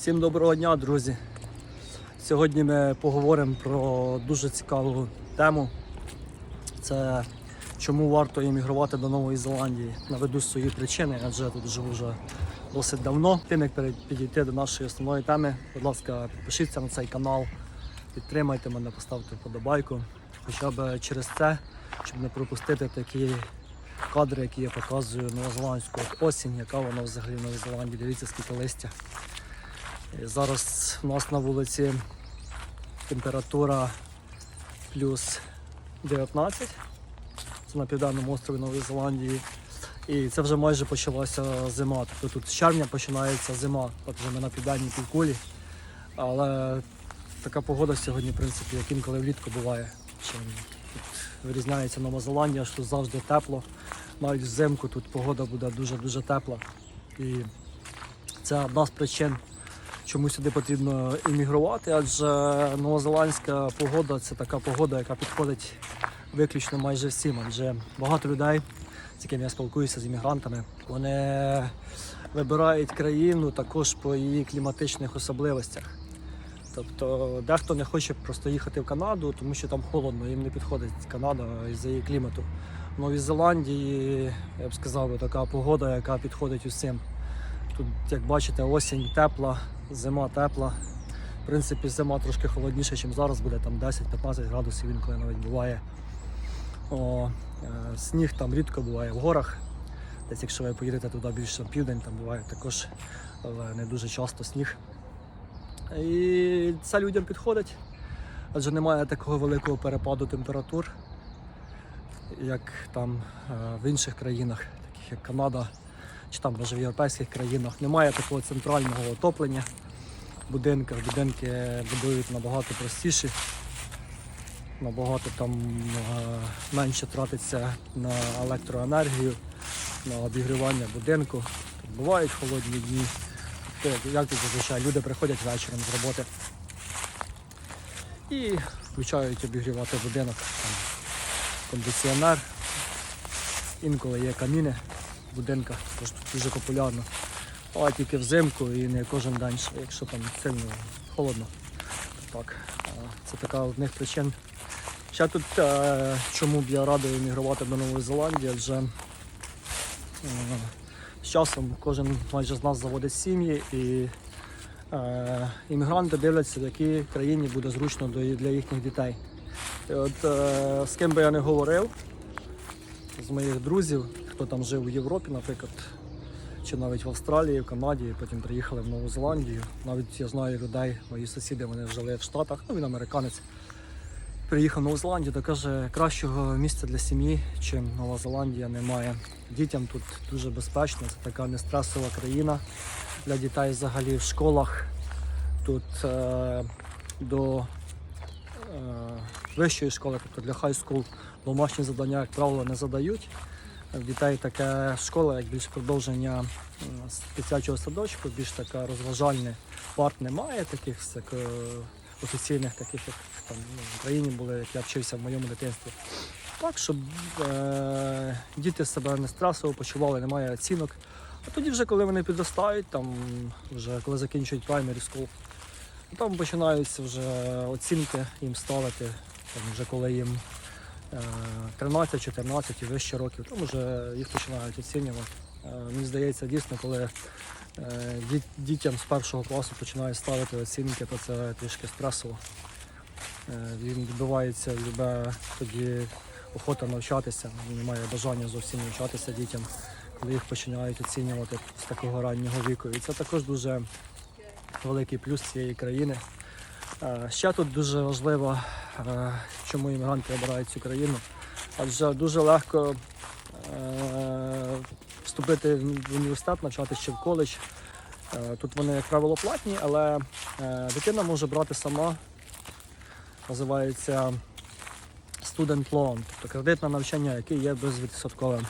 Всім доброго дня, друзі. Сьогодні ми поговоримо про дуже цікаву тему. Це чому варто іммігрувати до Нової Зеландії. Наведу свої причини, адже я тут живу вже досить давно. Тим як підійти до нашої основної теми, будь ласка, підпишіться на цей канал, підтримайте мене, поставте вподобайку. Хоча б через це, щоб не пропустити такі кадри, які я показую новозеландську осінь, яка вона взагалі в Новій Зеландії. Дивіться, скільки листя. Зараз у нас на вулиці температура плюс 19. Це на південному острові Нової Зеландії. І це вже майже почалася зима. Тобто тут з червня починається зима. Вже ми на південній півкулі. Але така погода сьогодні, в принципі, як інколи влітку буває. Чим тут вирізняється Нова Зеландія, що завжди тепло. Навіть взимку тут погода буде дуже-дуже тепла. І це одна з причин, чому сюди потрібно іммігрувати, адже новозеландська погода це така погода, яка підходить виключно майже всім. Адже багато людей, з якими я спілкуюся з іммігрантами, вони вибирають країну також по її кліматичних особливостях. Тобто дехто не хоче просто їхати в Канаду, тому що там холодно, їм не підходить Канада із-за її клімату. В Новій Зеландії, я б сказав, така погода, яка підходить усім. Тут, як бачите, осінь тепла, зима тепла. В принципі, зима трошки холодніше, ніж зараз буде, там 10-15 градусів інколи навіть буває. О, е, сніг там рідко буває в горах. Десь якщо ви поїдете туди більше на південь, там буває також, але не дуже часто сніг. І це людям підходить, адже немає такого великого перепаду температур, як там е, в інших країнах, таких як Канада чи там навіть в європейських країнах. Немає такого центрального отоплення в. Будинки будують набагато простіші, набагато там е, менше тратиться на електроенергію, на обігрівання будинку. Тут бувають холодні дні. Як тут зазвичай люди приходять вечором з роботи і включають обігрівати будинок. Там кондиціонер. Інколи є каміни будинках, також дуже популярно. Але тільки взимку і не кожен день, якщо там сильно холодно. Так, це така одних причин. Ще тут е, чому б я радий емігрувати до Нової Зеландії, адже е, з часом кожен майже з нас заводить сім'ї і е, іммігранти дивляться, в якій країні буде зручно для їхніх дітей. І от з ким би я не говорив, з моїх друзів, хто там жив у Європі, наприклад, чи навіть в Австралії, в Канаді, потім приїхали в Нову Зеландію. Навіть я знаю людей, мої сусіди, вони жили в Штатах, ну він американець. Приїхав в Нову Зеландію, то каже, кращого місця для сім'ї, чим Нова Зеландія, немає. Дітям тут дуже безпечно, це така нестресова країна для дітей взагалі в школах. Тут е, до е, вищої школи, тобто для хай скул, домашні завдання, як правило, не задають. Дітей таке школа, як більш продовження дитячого садочку, більш така розважальне. Парт немає таких як, е, офіційних, таких, як там ну, в Україні були, як я вчився в моєму дитинстві. Так, щоб е, діти себе не стресово почували, немає оцінок. А тоді вже, коли вони підростають, там вже коли закінчують primary school, там починаються вже оцінки їм ставити, там вже коли їм 13-14 і вище років, там вже їх починають оцінювати. Е, Мені здається, дійсно, коли е, дітям з першого класу починають ставити оцінки, то це трішки стресово. Е, Він відбувається любе тоді охота навчатися, немає бажання зовсім навчатися дітям, коли їх починають оцінювати з такого раннього віку. І це також дуже великий плюс цієї країни. Е, Ще тут дуже важливо, е, чому іммігранти обирають цю країну, адже дуже легко е, вступити в університет, навчатися ще в коледж. Тут вони, як правило, платні, але дитина може брати сама, називається student loan, тобто кредит на навчання, який є безвідсотковим.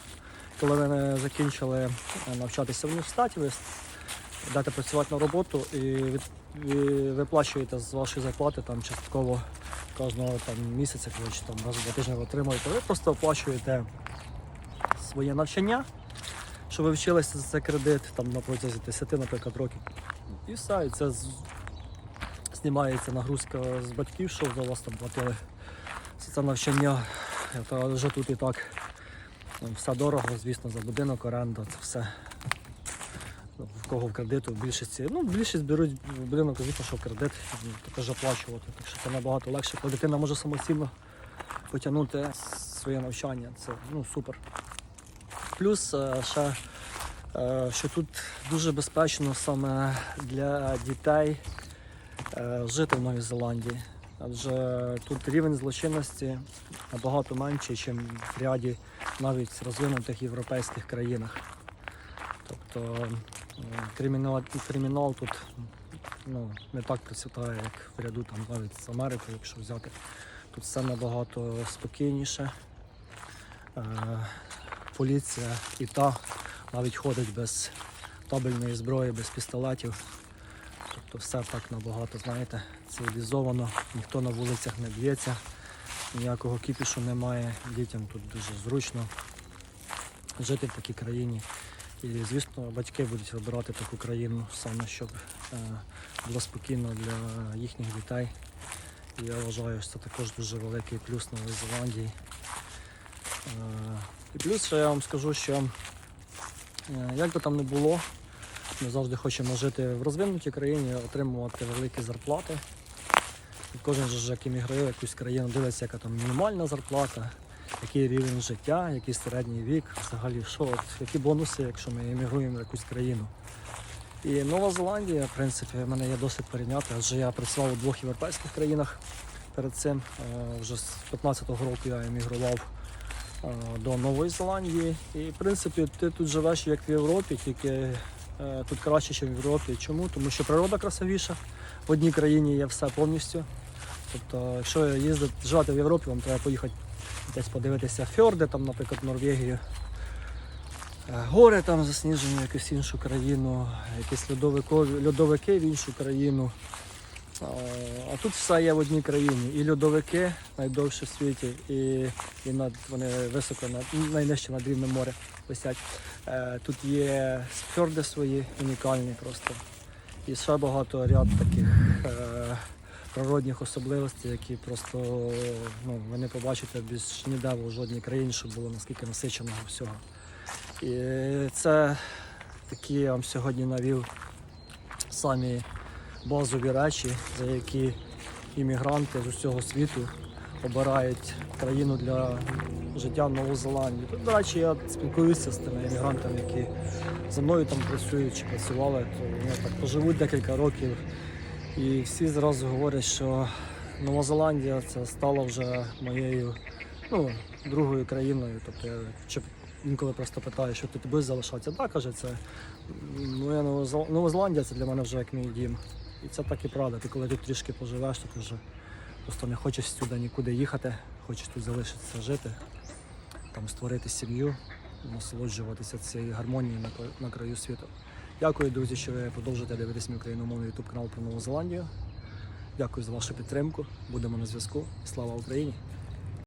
Коли ви не закінчили навчатися в університеті, йдете працювати на роботу і виплачуєте з вашої зарплати там частково кожного там, місяця, чи там раз два тижні ви отримуєте, ви просто оплачуєте своє навчання, що ви вчилися за цей кредит там на протязі 10, наприклад, років. І все, і це знімається нагрузка з батьків, що за вас там платили за це навчання. Та вже тут і так все дорого, звісно, за будинок, оренда, це все. В кого в кредиту, в більшості. Ну, більшість беруть в будинок, звісно, що в кредит, також оплачувати. Так що це набагато легше, коли дитина може самостійно потягнути своє навчання. Це ну, супер. Плюс е, ще, е, що тут дуже безпечно саме для дітей е, жити в Новій Зеландії. Адже тут рівень злочинності набагато менший, ніж в ряді навіть розвинутих європейських країнах. Тобто кримінал, кримінал тут ну, не так процвітає, як в ряду там, навіть з Америкою, якщо взяти. Тут все набагато спокійніше. Е, поліція і та навіть ходить без табельної зброї, без пістолетів. Тобто все так набагато, знаєте, цивілізовано, ніхто на вулицях не б'ється, ніякого кіпішу немає. Дітям тут дуже зручно жити в такій країні. І, звісно, батьки будуть вибирати таку країну саме, щоб е, було спокійно для їхніх дітей. І я вважаю, що це також дуже великий плюс Нової Зеландії. Е, І плюс ще я вам скажу, що е, як би там не було, ми завжди хочемо жити в розвинутій країні, отримувати великі зарплати. І кожен же як іммігрує якусь країну, дивиться, яка там мінімальна зарплата, який рівень життя, який середній вік, взагалі що, от, які бонуси, якщо ми іммігруємо в якусь країну. І Нова Зеландія, в принципі, в мене є досвід порівняти, адже я працював у двох європейських країнах перед цим. Е, Вже з 15-го року я емігрував е, до Нової Зеландії. І в принципі ти тут живеш як в Європі, тільки е, тут краще, ніж в Європі. Чому? Тому що природа красивіша. В одній країні є все повністю. Тобто, якщо їздити живати в Європі, вам треба поїхати десь подивитися фьорди, там, наприклад, Норвегію. Е, Гори там засніжені якусь іншу країну, якісь льодовики в іншу країну. А, а тут все є в одній країні. І льодовики найдовші в світі, і, і над, вони високо над, найнижче над рівнем моря висять. Е, тут є фьорди свої, унікальні просто. І ще багато ряд таких е, природних особливостей, які просто ну, ви не побачите більш ніде в жодній країні, щоб було наскільки насиченого всього. І це такі я вам сьогодні навів самі базові речі, за які іммігранти з усього світу обирають країну для життя в Нову Зеландію. Тут, до речі, я спілкуюся з тими іммігрантами, які за мною там працюють чи працювали, то вони так поживуть декілька років. І всі зразу говорять, що Нова Зеландія це стало вже моєю ну, другою країною. Тобто я інколи просто питаю, що ти будеш залишатися. Так, каже, це моя Нова Зеландія це для мене вже як мій дім. І це так і правда. Ти коли тут трішки поживеш, то ти вже просто не хочеш сюди нікуди їхати, хочеш тут залишитися жити, там створити сім'ю, насолоджуватися цією гармонією на краю світу. Дякую, друзі, що ви продовжуєте дивитися мій україномовний YouTube канал про Нову Зеландію. Дякую за вашу підтримку. Будемо на зв'язку. Слава Україні!